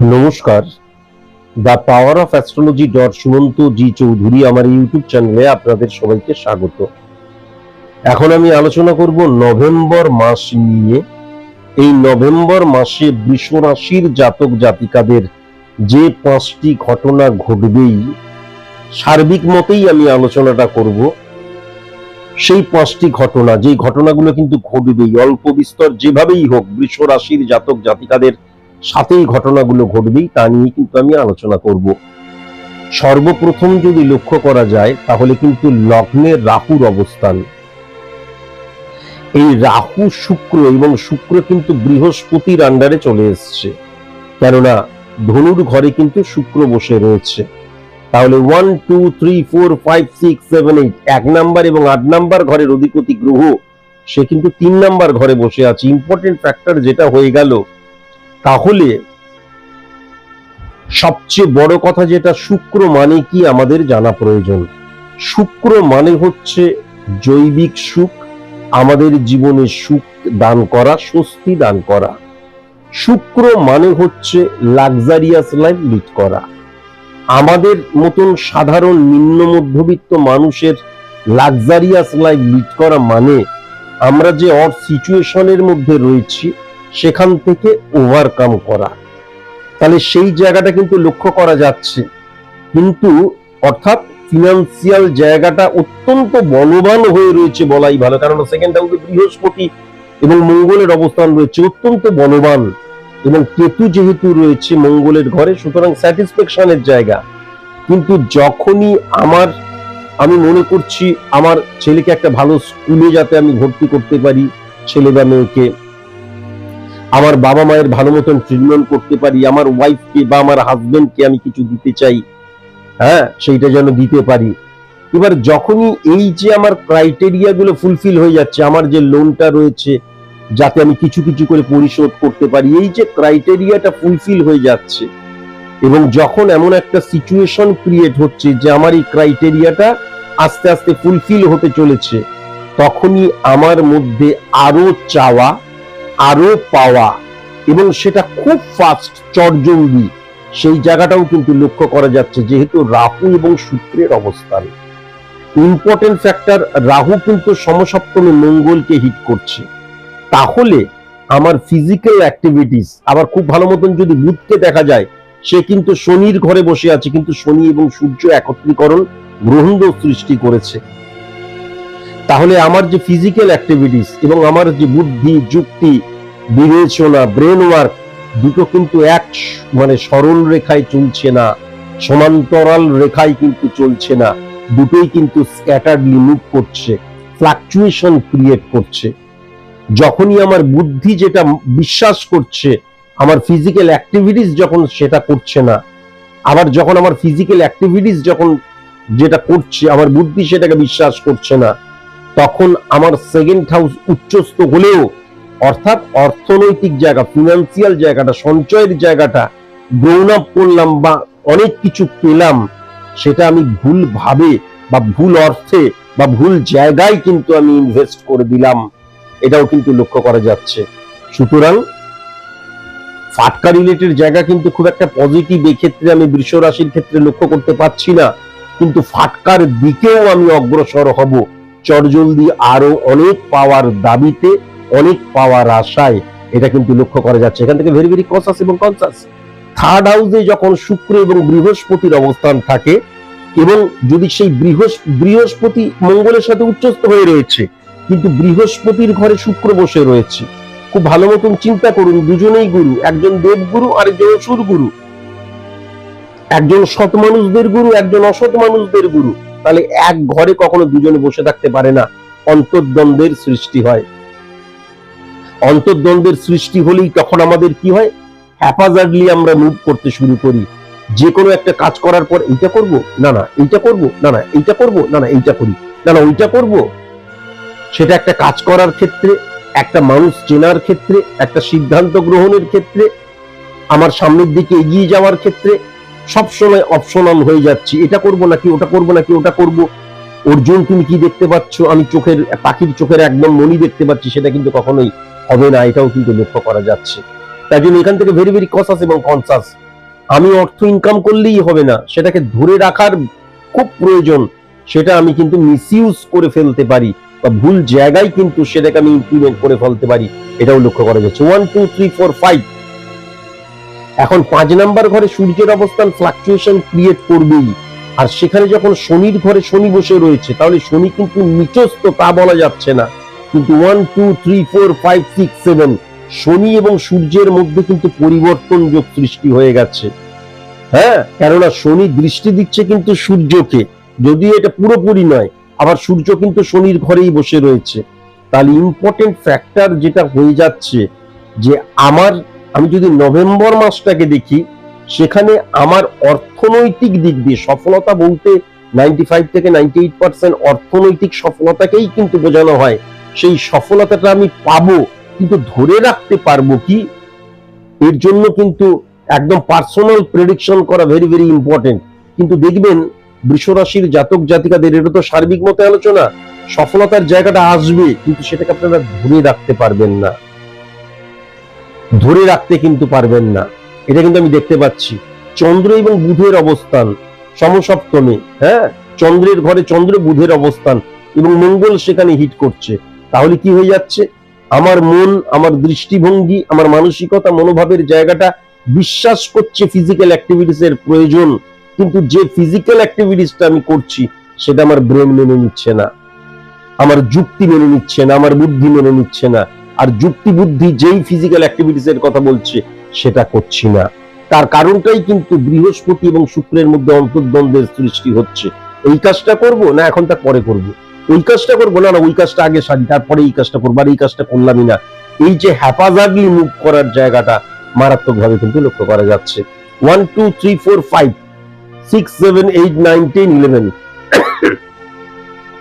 নমস্কার। The power of astrology dot Sumanta G Chowdhury আমার YouTube চ্যানেলে আপনাদের সবাইকে স্বাগত। এখন আমি আলোচনা করব নভেম্বর মাস নিয়ে। এই নভেম্বর মাসে বৃষ রাশির জাতক জাতিকাদের যে পাঁচটি ঘটনা ঘটবেই, সার্বিক মতেই আমি আলোচনাটা করব। সেই পাঁচটি ঘটনা, যেই ঘটনাগুলো কিন্তু ঘটবেই, অল্প বিস্তর যেভাবেই হোক, বৃষ রাশির জাতক জাতিকাদের সাথেই ঘটনাগুলো ঘটবেই, তা নিয়ে কিন্তু আমি আলোচনা করব। সর্বপ্রথম যদি লক্ষ্য করা যায়, তাহলে কিন্তু লগ্নে রাহুর অবস্থান। এই রাহু শুক্র এবং শুক্র কিন্তু বৃহস্পতির আন্ডারে চলে এসছে। কেননা ধনুর ঘরে কিন্তু শুক্র বসে রয়েছে। তাহলে one two three four five six seven eight এক নাম্বার এবং আট নাম্বার ঘরের অধিপতি গ্রহ, সে কিন্তু তিন নাম্বার ঘরে বসে আছে। ইম্পর্টেন্ট ফ্যাক্টর যেটা হয়ে গেল তাহলে সবচেয়ে বড় কথা যেটা, শুক্র মানে কি আমাদের জানা প্রয়োজন। শুক্র মানে হচ্ছে জৈবিক সুখ, আমাদের জীবনে সুখ দান করা, স্বস্তি দান করা। শুক্র মানে হচ্ছে লাক্সারিয়াস লাইফ লিড করা। আমাদের মতন সাধারণ নিম্ন মধ্যবিত্ত মানুষের লাক্সারিয়াস লাইফ লিড করা মানে আমরা যে অর সিচুয়েশনের মধ্যে রয়েছি সেখান থেকে ওভারকাম করা। তাহলে সেই জায়গাটা কিন্তু লক্ষ্য করা যাচ্ছে। কিন্তু অর্থাৎ ফিনান্সিয়াল জায়গাটা অত্যন্ত বলবান হয়ে রয়েছে বলাই ভালো কারণ সেকেন্ড হাউসে বৃহস্পতি এবং মঙ্গলের অবস্থান রয়েছে, অত্যন্ত বলবান। এবং কেতু যেহেতু রয়েছে মঙ্গলের ঘরে, সুতরাং স্যাটিসফ্যাকশনের জায়গা। কিন্তু যখনই আমার, আমি মনে করছি আমার ছেলেকে একটা ভালো স্কুলে যাতে আমি ভর্তি করতে পারি, ছেলে বা মেয়েকে আমার বাবা মায়ের ভালো মতন ট্রিটমেন্ট করতে পারি, আমার ওয়াইফকে বা আমার হাজবেন্ডকে আমি কিছু দিতে চাই হ্যাঁ সেইটা যেন দিতে পারি। এবার যখনই এই যে আমার ক্রাইটেরিয়া গুলো ফুলফিল হয়ে যাচ্ছে, আমার যে লোনটা রয়েছে, যাতে আমি কিছু কিছু করে পরিশোধ করতে পারি, এই যে ক্রাইটেরিয়াটা ফুলফিল হয়ে যাচ্ছে, এবং যখন এমন একটা সিচুয়েশন ক্রিয়েট হচ্ছে যে আমার এই ক্রাইটেরিয়াটা আস্তে আস্তে ফুলফিল হতে চলেছে, তখনই আমার মধ্যে আরও চাওয়া আরও পাওয়া এবং সেটা খুব ফাস্ট চটজলদি, সেই জায়গাটাও কিন্তু লক্ষ্য করা যাচ্ছে, যেহেতু রাহু এবং শুক্রের অবস্থান। ইম্পর্টেন্ট ফ্যাক্টর রাহু কিন্তু সমসপ্তমে মঙ্গলকে হিট করছে। তাহলে আমার ফিজিক্যাল অ্যাক্টিভিটিস আবার খুব ভালো মতন যদি বুধকে দেখা যায়, সে কিন্তু শনির ঘরে বসে আছে, কিন্তু শনি এবং সূর্য একত্রীকরণ গ্রহণ সৃষ্টি করেছে। তাহলে আমার যে ফিজিক্যাল অ্যাক্টিভিটিস এবং আমার যে বুদ্ধি, যুক্তি, বিবেচনা ব্রেন ওয়ার্ক দুটো কিন্তু এক মানে সরল রেখায় চলছে না, সমান্তরাল রেখায় কিন্তু চলছে না, দুটোই কিন্তু স্ক্যাটারলি মুভ করছে ফ্লাকচুয়েশন ক্রিয়েট করছে। যখনই আমার বুদ্ধি যেটা বিশ্বাস করছে, আমার ফিজিক্যাল অ্যাক্টিভিটিস যখন সেটা করছে না, আবার যখন আমার ফিজিক্যাল অ্যাক্টিভিটিস যখন যেটা করছে, আমার বুদ্ধি সেটাকে বিশ্বাস করছে না তখন আমার সেকেন্ড হাউস উচ্চস্থ হলেও, অর্থাৎ অর্থনৈতিক জায়গা ফিনান্সিয়াল জায়গাটা, সঞ্চয়ের জায়গাটা গ্রোন আপ করলাম বা অনেক কিছু পেলাম, সেটা আমি ভুল ভাবে বা ভুল অর্থে বা ভুল জায়গায় কিন্তু আমি ইনভেস্ট করে দিলাম। এটাও কিন্তু লক্ষ্য করা যাচ্ছে। সুতরাং ফাটকা রিলেটেড জায়গা কিন্তু খুব একটা পজিটিভ এক্ষেত্রে আমি বৃষ রাশির ক্ষেত্রে লক্ষ্য করতে পারছি না। কিন্তু ফাটকার দিকেও আমি অগ্রসর হব। চটজলদি আরও অনেক পাওয়ার দাবিতে, অনেক পাওয়ার আশায় এটা কিন্তু লক্ষ্য করা যাচ্ছে। এখান থেকে ভেরি ভেরি কনসাস এবং কনসাস থার্ড হাউসে যখন শুক্র এবং বৃহস্পতির অবস্থান থাকে, এবং যদি সেই বৃহস্প বৃহস্পতি মঙ্গলের সাথে উচ্চস্থ হয়ে রয়েছে, কিন্তু বৃহস্পতির ঘরে শুক্র বসে রয়েছে, খুব ভালো মতন চিন্তা করুন, দুজনেই গুরু, একজন দেবগুরু অসুর গুরু একজন সৎ মানুষদের গুরু, একজন অসৎ মানুষদের গুরু। তাহলে এক ঘরে কখনো দুজনে বসে থাকতে পারে না। অন্তর্দ্বন্দ্বের সৃষ্টি হয়। অন্তর্দ্বন্দ্বের সৃষ্টি হলেই তখন আমাদের কি হয়? হ্যাপাজার্ডলি আমরা মুভ করতে শুরু করি। যে কোনো একটা কাজ করার পর এইটা করব? না না, এইটা করব? না না, এইটা করব? না না, এইটা করি। না না, ওইটা করব? সেটা একটা কাজ করার ক্ষেত্রে, একটা মানুষ চেনার ক্ষেত্রে, একটা সিদ্ধান্ত গ্রহণের ক্ষেত্রে, আমার সামনের দিকে এগিয়ে যাওয়ার ক্ষেত্রে সবসময় অপশনাল হয়ে যাচ্ছি। এটা করব নাকি, ওটা করব নাকি, ওটা করব? অর্জুন, তুমি কি দেখতে পাচ্ছ? আমি চোখের, পাখির চোখের একদম মনি দেখতে পাচ্ছি, সেটা কিন্তু কখনোই হবে না, এটাও কিন্তু লক্ষ্য করা যাচ্ছে। তাই জন্য এখান থেকে ভেরি ভেরি কসাস এবং কনসাস আমি অর্থ ইনকাম করলেই হবে না, সেটাকে ধরে রাখার খুব প্রয়োজন, সেটা আমি কিন্তু মিসইউজ করে ফেলতে পারি, বা ভুল জায়গায় কিন্তু সেটাকে আমি ইমপ্লিমেন্ট করে ফেলতে পারি, এটাও লক্ষ্য করা যাচ্ছে। One two three four five এখন পাঁচ নাম্বার ঘরে সূর্যের অবস্থান ফ্লাকচুয়েশন ক্রিয়েট করবেই। আর সেখানে যখন শনির ঘরে শনি বসে রয়েছে, তাহলে শনি কিন্তু নিচস্ত তা বলা যাচ্ছে না। কিন্তু one two three four five six seven শনি এবং সূর্যের মধ্যে কিন্তু পরিবর্তন যোগ সৃষ্টি হয়ে গেছে। হ্যাঁ কেননা শনি দৃষ্টি দিচ্ছে কিন্তু সূর্যকে। যদিও এটা পুরোপুরি নয়, আবার সূর্য কিন্তু শনির ঘরেই বসে রয়েছে। তাহলে ইম্পর্টেন্ট ফ্যাক্টর যেটা হয়ে যাচ্ছে যে আমার আমি যদি নভেম্বর মাসটাকে দেখি, সেখানে আমার অর্থনৈতিক দিক দিয়ে সফলতা বলতে নাইনটি ফাইভ থেকে নাইনটি এইট পার্সেন্ট অর্থনৈতিক সফলতাকেই কিন্তু বোঝানো হয়। সেই সফলতাটা আমি পাবো, কিন্তু ধরে রাখতে পারব কি? এর জন্য কিন্তু একদম পার্সোনাল প্রেডিকশন করা ভেরি ভেরি ইম্পর্টেন্ট কিন্তু দেখবেন, বৃষরাশির জাতক জাতিকাদের, এটা তো সার্বিক মতে আলোচনা। সফলতার জায়গাটা আসবে, কিন্তু সেটাকে আপনারা ধরে রাখতে পারবেন না। ধরে রাখতে কিন্তু পারবেন না। এটা কিন্তু আমি দেখতে পাচ্ছি। চন্দ্র এবং বুধের অবস্থান সমসপ্তমে হ্যাঁ? চন্দ্রের ঘরে চন্দ্র, বুধের অবস্থান এবং মঙ্গল সেখানে হিট করছে। তাহলে কি হয়ে যাচ্ছে? আমার মন, আমার দৃষ্টিভঙ্গি, আমার মানসিকতা, মনোভাবের জায়গাটা বিশ্বাস করছে ফিজিক্যাল অ্যাক্টিভিটিস এর প্রয়োজন। কিন্তু যে ফিজিক্যাল অ্যাক্টিভিটিসটা আমি করছি, সেটা আমার ব্রেন মেনে নিচ্ছে না। আমার যুক্তি মেনে নিচ্ছে না, আমার বুদ্ধি মেনে নিচ্ছে না। আর যুক্তি বুদ্ধি যেই ফিজিক্যাল অ্যাক্টিভিটিস এর কথা বলছে, সেটা করছি না। তার কারণটাই কিন্তু বৃহস্পতি এবং শুক্রের মধ্যে অন্তর্দ্বন্দ্বের সৃষ্টি হচ্ছে। এই কাজটা করব না এখন তা পরে করব? ওই কাজটা করব? না না, ওই কাজটা আগে সারি, তারপরে এই কাজটা করব, আর এই কাজটা করলামই না। এই যে হ্যাপাজাগলি মুভ করার জায়গাটা মারাত্মকভাবে কিন্তু লক্ষ্য করা যাচ্ছে। One two three four five six seven eight nine ten eleven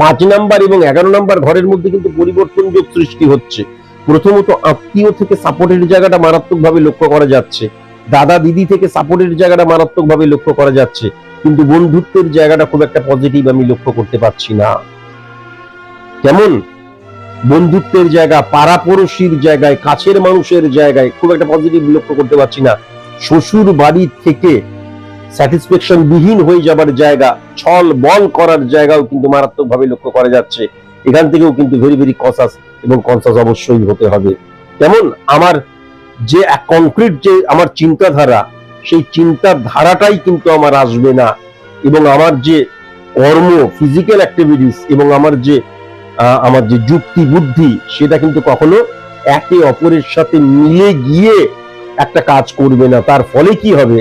পাঁচ নাম্বার এবং এগারো নাম্বার ঘরের মধ্যে কিন্তু পরিবর্তন যোগ সৃষ্টি হচ্ছে। প্রথমত আত্মীয় থেকে সাপোর্টের জায়গাটা মারাত্মকভাবে লক্ষ্য করা যাচ্ছে। দাদা দিদি থেকে সাপোর্টের জায়গাটা মারাত্মকভাবে লক্ষ্য করা যাচ্ছে। কিন্তু বন্ধুত্বের জায়গাটা খুব একটা পজিটিভ আমি লক্ষ্য করতে পারছি না। কেমন? বন্ধুত্বের জায়গা, পাড়াপড়শির জায়গায়, কাছের মানুষের জায়গায় খুব একটা পজিটিভ লক্ষ্য করতে পারছি না। শ্বশুর বাড়ি থেকে স্যাটিসফ্যাকশন বিহীন হয়ে যাবার জায়গা, ছল বল করার জায়গাও কিন্তু মারাত্মকভাবে লক্ষ্য করা যাচ্ছে। এখান থেকেও কিন্তু ভেরি ভেরি কনসাস এবং কনসাস অবশ্যই হতে হবে। কেমন আমার যে কংক্রিট যে আমার চিন্তাধারা, সেই চিন্তার ধারাটাই কিন্তু আমার আসবে না। এবং আমার যে কর্ম ফিজিক্যাল অ্যাক্টিভিটিস এবং আমার যে আমার যে যুক্তি বুদ্ধি, সেটা কিন্তু কখনো একে অপরের সাথে মিলে গিয়ে একটা কাজ করবে না। তার ফলে কি হবে?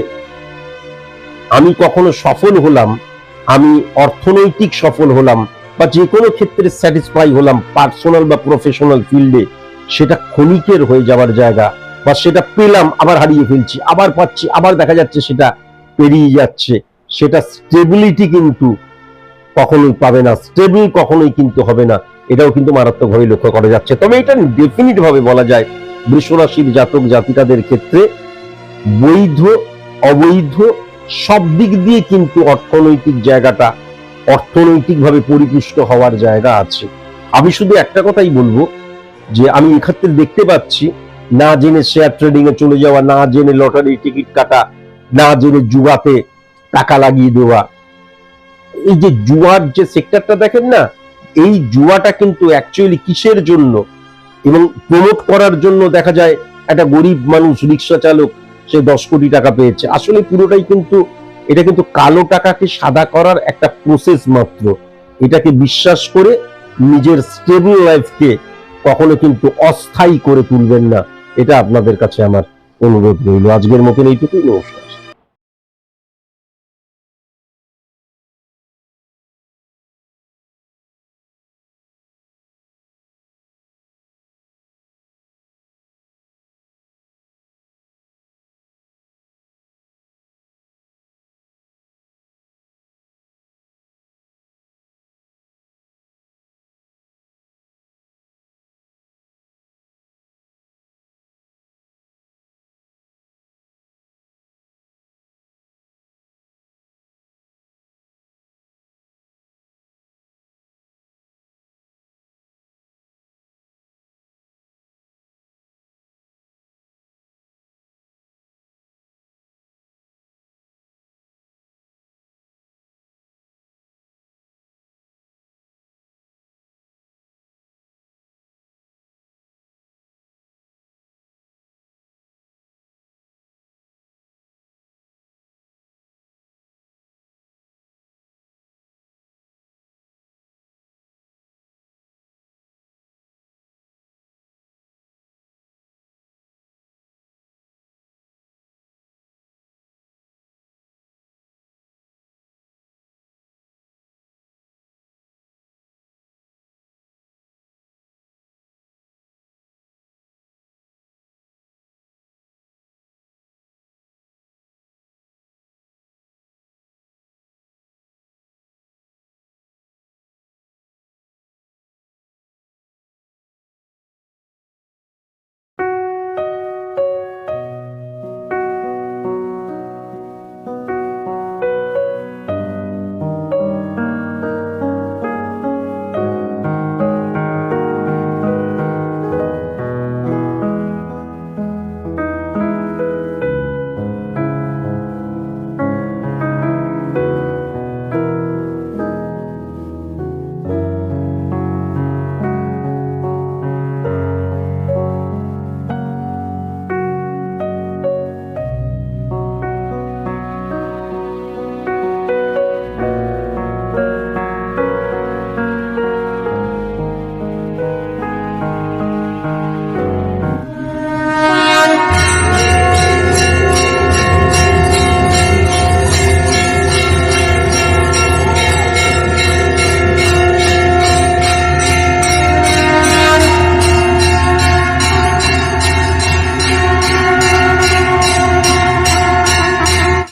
আমি কখনো সফল হলাম, আমি অর্থনৈতিক সফল হলাম বা যে কোনো ক্ষেত্রে স্যাটিসফাই হলাম পার্সোনাল বা প্রফেশনাল ফিল্ডে সেটা ক্ষণিকের হয়ে যাওয়ার জায়গা বা সেটা পেলাম, আবার হারিয়ে ফেলছি, আবার পাচ্ছি, আবার দেখা যাচ্ছে সেটা পেরিয়ে যাচ্ছে, সেটা স্টেবিলিটি কিন্তু কখনোই পাবে না স্টেবল কখনোই কিন্তু হবে না, এটাও কিন্তু মারাত্মকভাবে লক্ষ্য করা যাচ্ছে। তবে এটা ডেফিনিট ভাবে বলা যায় বৃষরাশির জাতক জাতিকাদের ক্ষেত্রে বৈধ, অবৈধ সব দিক দিয়ে কিন্তু অর্থনৈতিক জায়গাটা অর্থনৈতিকভাবে পরিপুষ্ট হওয়ার জায়গা আছে। আমি শুধু একটা কথাই বলব, যে আমি এক্ষেত্রে দেখতে পাচ্ছি, না জেনে শেয়ার ট্রেডিং এ চলে যাওয়া, না জেনে লটারি টিকিট কাটা, না জেনে জুয়াতে টাকা লাগিয়ে দেওয়া। এই যে জুয়ার যে সেক্টরটা দেখেন না, এই জুয়াটা কিন্তু অ্যাকচুয়ালি কিসের জন্য? এবং প্রমোট করার জন্য দেখা যায়, একটা গরিব মানুষ, রিক্সা চালক, সে দশ কোটি টাকা পেয়েছে। আসলে পুরোটাই কিন্তু এটা কিন্তু কালো টাকাকে সাদা করার একটা প্রসেস মাত্র। এটাকে বিশ্বাস করে নিজের স্টেবল লাইফকে কখনো কিন্তু অস্থায়ী করে তুলবেন না। এটা আপনাদের কাছে আমার অনুরোধ রইল। আজকের মতন এইটুকুই, নমস্কার।